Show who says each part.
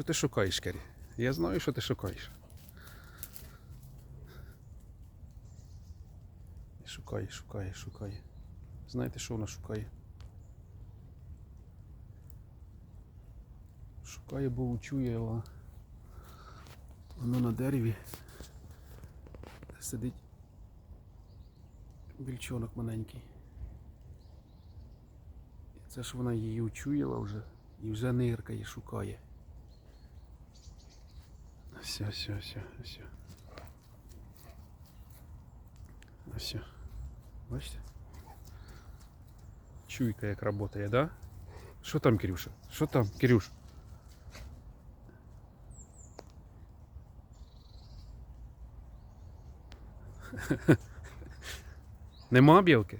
Speaker 1: Що ти шукаєш, Кері? Я знаю, що ти шукаєш. Шукає, шукає, шукає. Знаєте, що вона шукає? Шукає, бо чує його. Воно на дереві. Сидить більчонок маленький. І це ж вона її учуяла вже і вже ниркає, шукає. Все, все, все, все. Все. Бачите? Чуйка як працює, да? Що там, Кирюша? Що там, Кирюш? Нема білки?